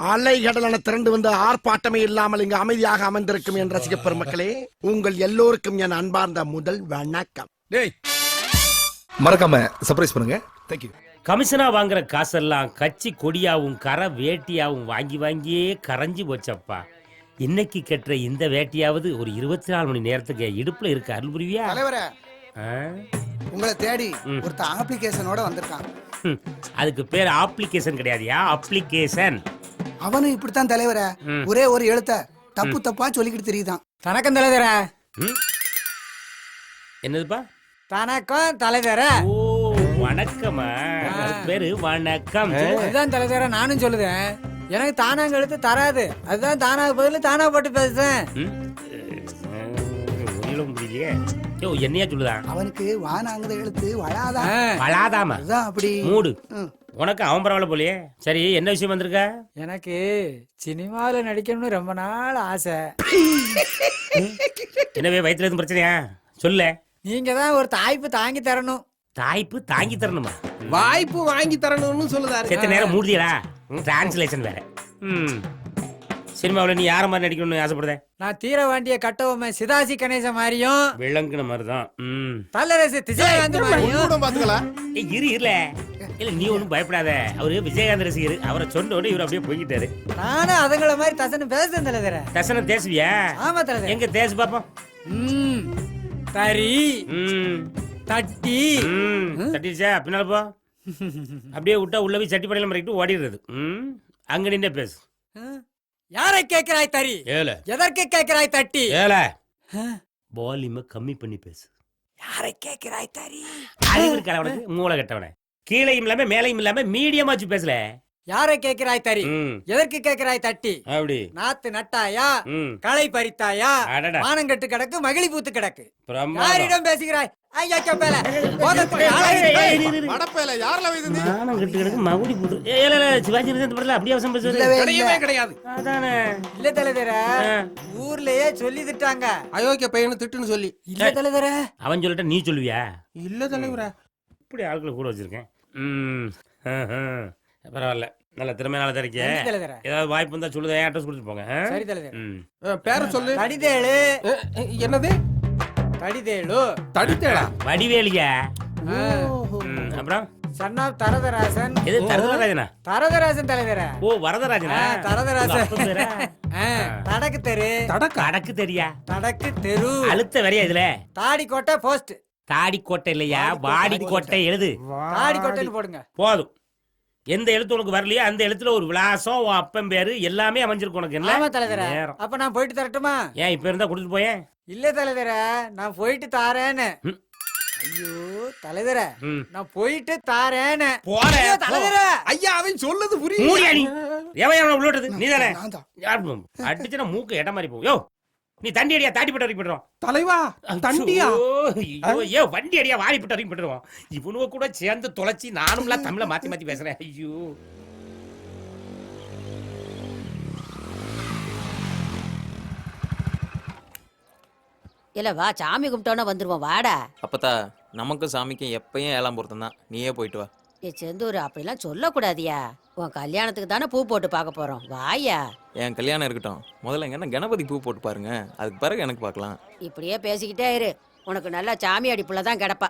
அலை கடலான திரண்டு வந்து ஆர்ப்பாட்டமே இல்லாமல் இங்கு அமைதியாக அமர்ந்திருக்கும் என் ரசிக பெருமக்களே உங்கள் எல்லோருக்கும் என் அன்பார்ந்த முதல் வணக்கம். டேய். மறக்காம சர்ப்ரைஸ் பண்ணுங்க. தேங்க்யூ கமிஷனா வாங்குற காசெல்லாம் கட்சி கொடியாவும் கரை வேட்டியாவும் வாங்கி வாங்கியே கரைஞ்சு போச்சப்பா. இன்னைக்கு கட்டுற இந்த வேட்டியாவது ஒரு இருபத்தி நாலு மணி நேரத்துக்கு இடுப்புல இருக்க அருள் புரிவியா? தலைவரே? உங்களை தேடி ம். ஒருத்த ஆப்ளிகேஷனோட வந்திருக்கான். அதுக்கு பேர் அப்ளிகேஷன் கிடையாதுயா? அப்ளிகேஷன் அவனும் இப்படித்தான் தலைவரே. ஒரே ஒரு எழுத்த தப்பு தப்பா சொல்லிக்கிட்டு தெரியுதான். வணக்கம் தலைவர. என்னதுப்பா? வணக்கம் தலைவர. ஓ வணக்கமா பேரு வணக்கம். அதுதான் தலைவர நானும் சொல்லுதேன். எனக்கு தானாங்க எழுத்து தராது. அதுதான் தானாக பதில் தானா போட்டு பேசுறேன் என்னையா சொல்லுதான் அவனுக்கு வானாங்கிற எழுத்து வளாதான் அதுதான் அப்படி. மூடு. உனக்கு அவன் பரவாயில்ல போலயே. சரி என்ன விஷயம் வந்திருக்க? எனக்கு சினிமாவில் நடிக்கணும்னு ரொம்ப நாள் ஆசை. என்னவே வயித்துல எதுவும் பிரச்சனையா? சொல்ல. நீங்க தான் ஒரு தாய்ப்பு தாங்கி தரணும். தாய்ப்பு தாங்கி தரணுமா? வாய்ப்பு வாங்கி தரணும்னு சொல்லுதாரு. செத்த நேரம் மூடியடா டிரான்ஸ்லேஷன் வேற. ம். சினிமாவில் நீ யார மாதிரி நடிக்கணும்னு ஆசைப்படுத? நான் தீர வேண்டிய கட்டவுமே சிதாசி கணேச மாதிரியும் விளங்குன மாதிரி தான் ம் தல்லரசு மாதிரியும். கூட பாத்துக்கலாம். ஏய், இரு இருல இல்ல நீ ஒன்றும் பயப்படாத. அவரு விஜயகாந்த் ரசிகர். அவரை சொன்ன உடனே இவர் அப்படியே போய்கிட்டாரு நானும் அதுங்கள மாதிரி தசன்னு பேசுறேன் தலைவர. தசனம் தேசுவியா ஆமா தலைவர். எங்க தேசு பாப்போம். ம். தரி ம். தட்டி. ம். தட்டிடுச்சா? பின்னால போ. அப்படியே விட்டா உள்ள போய் சட்டி படையில மறைக்கிட்டு ஓடிடுறது. ம். அங்க நின்னே பேசு. யாரை கேட்கிறாய் தரி ஏல எதற்கு கேட்கிறாய் தட்டி? ஏல வால்யூமை கம்மி பண்ணி பேசு. யாரை கேட்கிறாய் தரி அறிவு இருக்கா உனக்கு மூளை கட்டவனே. கீழையும் இல்லாம மேலையும் இல்லாம மீடியமா வச்சு பேசல யாரை கேட்கிறாய் தரி எதற்கு கேட்கிறாய் தட்டி? அப்படி. நாத்து நட்டாயா? களை பறித்தாயா? மானங்கட்டு கிடக்கு மகிழி பூத்து கிடக்கு. யாரிடம் பேசுகிறாய்? ஐயா கப்பேல கிடக்கு மகுடி சிவாஜி கணேசன் படத்துல அப்படியே அவசரம் பேசுறது இல்லவே இல்ல. கிடையவே கிடையாது. அதானே. இல்ல தலைவர. ஊர்லயே சொல்லி திட்டாங்க அயோக்கிய பையனு திட்டுன்னு சொல்லி. இல்ல தலைவர. அவன் சொல்லிட்ட நீ சொல்லுவியா? இல்ல தலைவரே. இப்படி ஆட்களை கூட வச்சிருக்கேன். ம். பரவாயில்ல. நல்ல திறமையால தரைக்க நன்றி தலைவர ஏதாவது வாய்ப்பு இருந்தா சொல்லுதேன் அட்ரஸ் கொடுத்துட்டு போங்க ஆ? சரி தலைவர ம். அஹ், பேர சொல்லு. அஹ், அஹ், என்னது? தடிதேழு தடித்தேடா வடிவேலியா. ம், அப்புறம்? Son of Tharatharasan. எது தரதராஜனா? தரதராசன் தலைவர ஓ வரதராஜனா? ஆ, தரதராஜன். உங்க அப்பன் பேரா? ஆ, தடக்கு தெரு. தடக்கா? கடக்கு தெரியா? தடக்கு தெரு. அழுத்த வரையா இதுல? தாடி கோட்டை போஸ்ட் தாடி கோட்டை இல்லையா வாடி கோட்டை எழுது. தாடி கோட்டைன்னு போடுங்க போதும். எந்த எழுத்து உனக்கு வரலையோ அந்த எழுத்துல ஒரு விலாசம் உன் அப்பன் பேரு எல்லாமே அமைஞ்சிருக்கு உனக்கு என்ன? தலைவர. அப்ப நான் போயிட்டு தரட்டுமா? ஏன் இப்ப இருந்தா கொடுத்துட்டு போயேன்? இல்ல தலைவர நான் போயிட்டு தாரேன்னு. ஐயோ தலைவர. நான் போயிட்டு தாரேன்னு. போறேன். தலைவர ஐயா அவன் சொல்லுது புரியுது. மூடியா நீ? எவன் எவனை உள்ளோட்டது? நீ தானே. அடிச்சுனா மூக்கு இடம் மாதிரி போகும். யோ. நீ தண்டி அடியா தாட்டி பட்டு வரைக்கும் போட்டுருவோம். தலைவா தண்டியா? ஐயோ வண்டி அடியா வாரி பட்டு வரைக்கும் போட்டுருவோம். இவனுவ கூட சேர்ந்து தொலைச்சி நானும்லாம் தமிழ மாத்தி மாத்தி பேசுறேன். ஐயோ. இல்ல வா சாமி கும்பிட்டோன்னே வந்துருவோம். வாடா. அப்பத்தா நமக்கும் சாமிக்கும் எப்பயும் ஏழாம் பொருத்தம் தான் நீயே போயிட்டு வா. ஏ செந்தூர் அப்படிலாம் சொல்லக்கூடாதியா? உன் கல்யாணத்துக்கு தானே பூ போட்டு பார்க்க போறோம். வாயா? என் கல்யாணம் இருக்கட்டும். முதல்ல எங்கன்னா கணபதி பூ போட்டு பாருங்க. அதுக்கு பிறகு எனக்கு பார்க்கலாம். இப்படியே பேசிக்கிட்டே இரு. உனக்கு நல்லா சாமி அடிப்புல தான் கிடப்பா.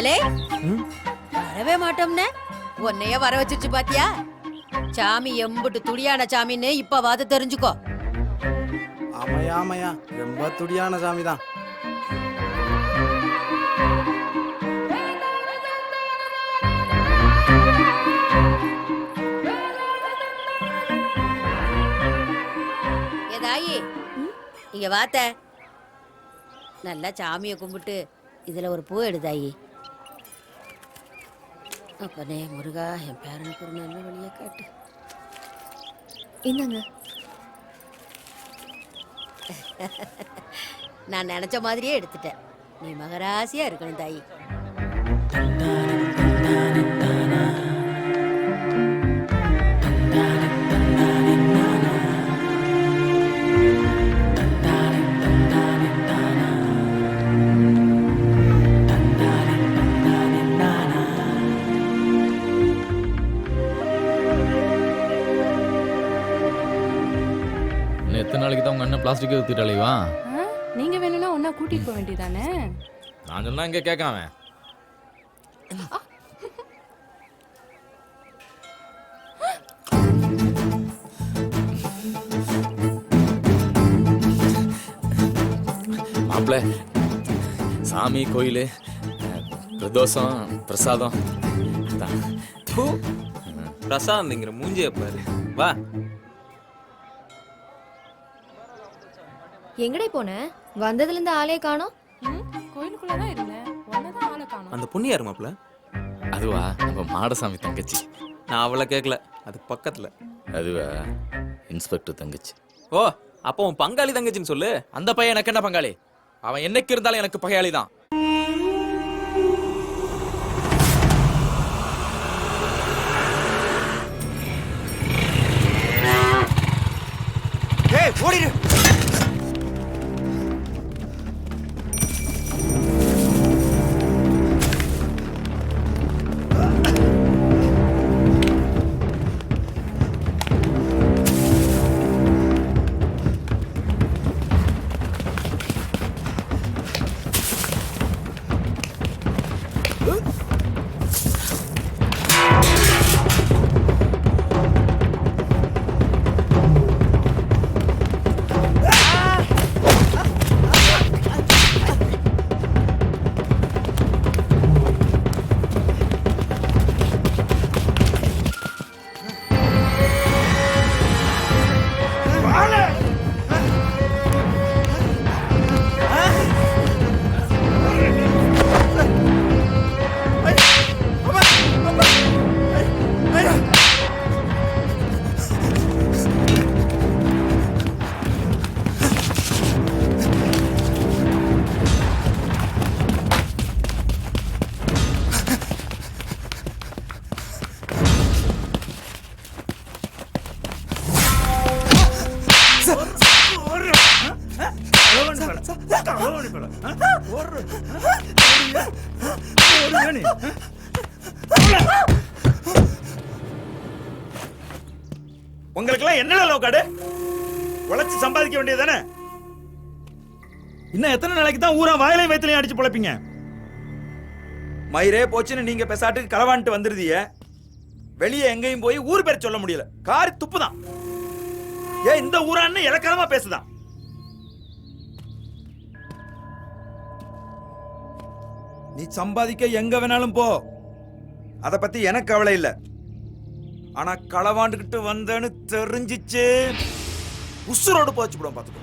எலே வரவே மாட்டோம்னே. உன்னைய வர வச்சிருச்சு பாத்தியா? சாமி எம்புட்டு துடியான சாமின்னு இப்பவாது தெரிஞ்சுக்கோ. ஆமையா ஆமையா ரொம்ப துடியான சாமி தான் இங்க வாத்த. நல்லா சாமியை கும்பிட்டு இதுல ஒரு பூ எடுதாயி அப்பனே முருகா என் பேரனுக்கு ஒரு நல்ல வழியை காட்டு. இந்தாங்க. நான் நினைச்ச மாதிரியே எடுத்துட்டேன். நீ மகராசியா இருக்கணும் தாயி. இன்னும் எத்தனை நாளைக்கு தான் உங்க அண்ணன் பிளாஸ்டிக்கே ஊத்திட்டாலேவா நீங்க வேணும்னா ஒன்னா கூட்டிட்டு போக வேண்டியதானே? நான் சொன்னா இங்க கேட்காம மாப்பிள்ள சாமி கோயில் பிரதோஷம் பிரசாதம். அதான். பூ பிரசாந்திங்கிற மூஞ்சிய பாரு. வா. எங்கடே போன? வந்ததுல இருந்து ஆளே காணோம். கோயிலுக்குள்ளதான் இருந்தேன். ஒன்னதான் ஆளை காணும். அந்த பொண்ணு யாரு மாப்பிள்ள? அதுவா நம்ம மாடசாமி தங்கச்சி. நான் அவளை கேட்கல அது பக்கத்துல. அதுவா இன்ஸ்பெக்டர் தங்கச்சி. ஓ அப்போ உன் பங்காளி தங்கச்சின்னு சொல்லு. அந்த பையன் எனக்கு என்ன பங்காளி? அவன் என்னைக்கு இருந்தாலும் எனக்கு பகையாளி தான். ஏய் ஓடிடு. உங்களுக்கெல்லாம் என்னடா லோக்காடு உழைச்சு சம்பாதிக்க வேண்டியதானே இன்னும் எத்தனை நாளைக்கு தான் ஊரா வாயிலையும் வயிற்றுலையும் அடிச்சு பிழைப்பீங்க? மயிரே போச்சுன்னு நீங்க பெசாட்டுக்கு களவான்ட்டு வந்துருதிய வெளியே எங்கேயும் போய் ஊர் பேர் சொல்ல முடியல. காரி துப்பு தான் ஏன் இந்த ஊரான்னு இலக்கணமா பேசுதான். நீ சம்பாதிக்க எங்க வேணாலும் போ. அதை பத்தி எனக்கு கவலை இல்லை. ஆனா களவாண்டுகிட்டு வந்தேன்னு தெரிஞ்சிச்சு. உசுரோடு போச்சு விடும் பாத்துக்கோ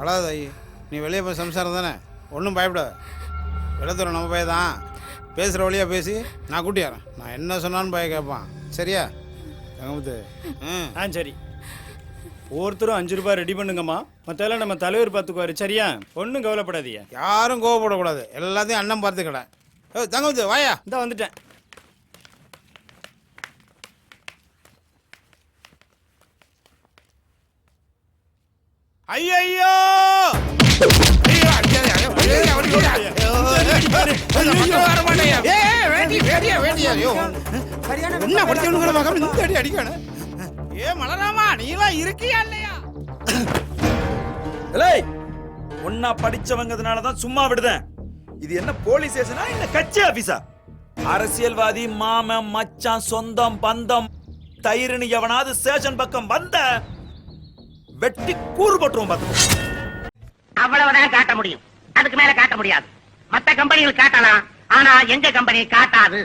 அழாத ஐ நீ வெளியே போய் சம்சாரம் தானே? ஒன்றும் பயப்படாத. விளத்துறோம் நம்ம பையன் தான். பேசுகிற வழியாக பேசி நான் கூட்டியாரேன். நான் என்ன சொன்னாலும் பையன் கேட்பான். சரியா? தங்கமுத்து ம். ஆ சரி. ஒவ்வொருத்தரும் அஞ்சு ரூபாய் ரெடி பண்ணுங்கம்மா. மற்றெல்லாம் நம்ம தலைவர் பார்த்துக்குவாரு. சரியா? ஒன்றும் கவலைப்படாதீங்க. யாரும் கோவப்படக்கூடாது. எல்லாத்தையும் அண்ணன் பார்த்துக்கடா ஏ தங்கமுத்து வாயா. இந்த வந்துட்டேன். ஐயோ என்ன படிச்சவனுங்கிற மகன் இந்த அடி அடிக்கணும் ஏ மலராமா நீலாம் இருக்கியா இல்லையா? ஏய் ஒன்னா படிச்சவங்கிறதுனால தான் சும்மா விடுதேன். இது என்ன போலீஸ் ஸ்டேஷனா இல்ல கட்சி ஆபீஸா? அரசியல்வாதி மாமன் மச்சான் சொந்தம் பந்தம் தயிர்னு எவனாவது ஸ்டேஷன் பக்கம் வந்த வெட்டி கூறு போட்டுருவோம் பாத்து அவ்வளவுதான் காட்ட முடியும். அதுக்கு மேல காட்ட முடியாது. மத்த கம்பெனிகள் காட்டலாம் ஆனா எங்க கம்பெனி காட்டாது?